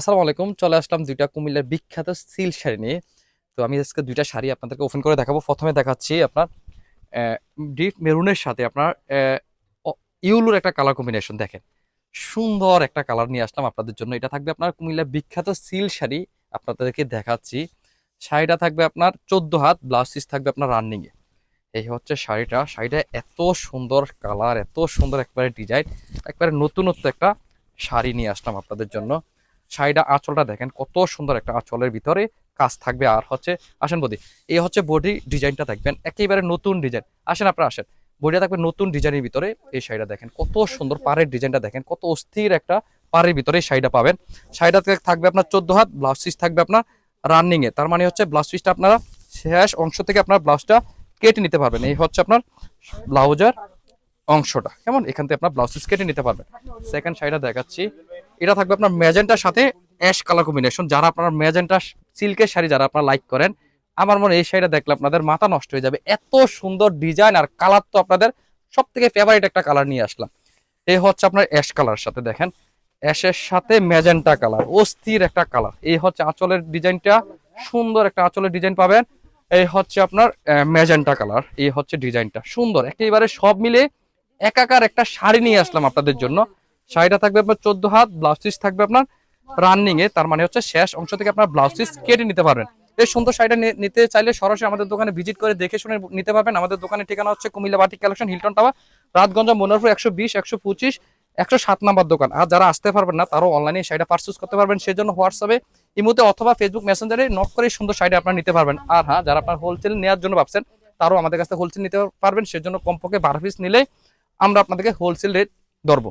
আসসালামু আলাইকুম, চলে আসলাম দুইটা কুমিল্লার বিখ্যাত সিল শাড়ি নিয়ে। তো আমি আজকে দুইটা শাড়ি আপনাদেরকে ওপেন করে দেখাবো। প্রথমে দেখাচ্ছি আপনার ডিপ মেরুনের সাথে আপনার ইউলুর একটা কালার কম্বিনেশন দেখেন। সুন্দর একটা কালার নিয়ে আসলাম আপনাদের জন্য। এটা থাকবে আপনার কুমিল্লার বিখ্যাত সিল শাড়ি, আপনাদেরকে দেখাচ্ছি। শাড়িটা থাকবে আপনার চোদ্দ হাত ব্লাউজ পিস থাকবে আপনার রানিংয়ে এই হচ্ছে শাড়িটা। শাড়িটা এত সুন্দর কালার এত সুন্দর একবারে ডিজাইন একবারে নতুনত্ব একটা শাড়ি নিয়ে আসলাম আপনাদের জন্য। শাড়িটা আঁচলটা দেখেন, কত সুন্দর একটা আঁচলের ভিতরে কাজ থাকবে। আর হচ্ছে, আসেন বদি, এই হচ্ছে বডি ডিজাইনটা দেখবেন, একেবারে নতুন ডিজাইন। আসেন আপনারা, আসেন। বডিটা থাকবে নতুন ডিজাইনের ভিতরে এই শাড়িটা দেখেন, কত সুন্দর পাড়ের ডিজাইনটা দেখেন, কত অস্থির একটা পাড়ের ভিতরে শাড়িটা পাবেন। শাড়িটা থাকবে আপনার চোদ্দ হাত, ব্লাউজ পিস থাকবে আপনার রানিংয়ে। তার মানে হচ্ছে ব্লাউজ পিসটা আপনারা শেষ অংশ থেকে আপনার ব্লাউজটা কেটে নিতে পারবেন। এই হচ্ছে আপনার ব্লাউজার অংশটা। কেমন? এখান থেকে আপনার ব্লাউজ পিস কেটে নিতে পারবেন। সেকেন্ড শাড়িটা দেখাচ্ছি। এটা থাকবে আপনার ম্যাজেন্টার সাথে অ্যাশ কালার কম্বিনেশন যারা আপনার ম্যাজেন্টা সিল্কের শাড়ি যারা আপনারা লাইক করেন, আমার মনে এই শাড়িটা দেখলে আপনাদের মাথা নষ্ট হয়ে যাবে। এত সুন্দর ডিজাইন আর কালার তো আপনাদের সব থেকে ফেভারিট একটা কালার নিয়ে আসলাম। এই হচ্ছে আপনার অ্যাশ কালার সাথে দেখেন। অ্যাশের সাথে ম্যাজেন্টা কালার, অস্থির একটা কালার। এই হচ্ছে আঁচলের ডিজাইনটা, সুন্দর একটা আঁচলের ডিজাইন পাবেন। এই হচ্ছে আপনার ম্যাজেন্টা কালার। এই হচ্ছে ডিজাইনটা সুন্দর। একেবারে সব মিলে একাকার একটা শাড়ি নিয়ে আসলাম আপনাদের জন্য। শাড়িটা থাকবে আপনার চোদ্দ হাত ব্লাউজ পিস থাকবে আপনার রানিং এ, তার মানে হচ্ছে শেষ অংশ থেকে আপনার ব্লাউজ পিস কেটে নিতে পারবেন। এই সুন্দর শাড়িটা নিতে চাইলে সরাসরি আমাদের দোকানে ভিজিট করে দেখে শুনে নিতে পারবেন। আমাদের দোকানের ঠিকানা হচ্ছে কুমিল্লা বাটি collection, Hilton tower Ratganj Monorpur, একশো বিশ, একশো পঁচিশ, একশো সাত নাম্বার দোকান। আর যারা আসতে পারবেন না, তারাও অনলাইনে শাড়িটা পারচেস করতে পারবেন। সেজন্য হোয়াটসঅ্যাপে, ইমোতে অথবা ফেসবুক মেসেঞ্জারে নক করে সুন্দর শাড়িটা আপনারা নিতে পারবেন। আর হ্যাঁ যারা আপনার হোলসেল নেওয়ার জন্য ভাবছেন, তারাও আমাদের কাছে হোলসেল নিতে পারবেন। সেজন্য কমপক্ষে বারো পিস নিলে আমরা আপনাদেরকে হোলসেল রেট ধরবো।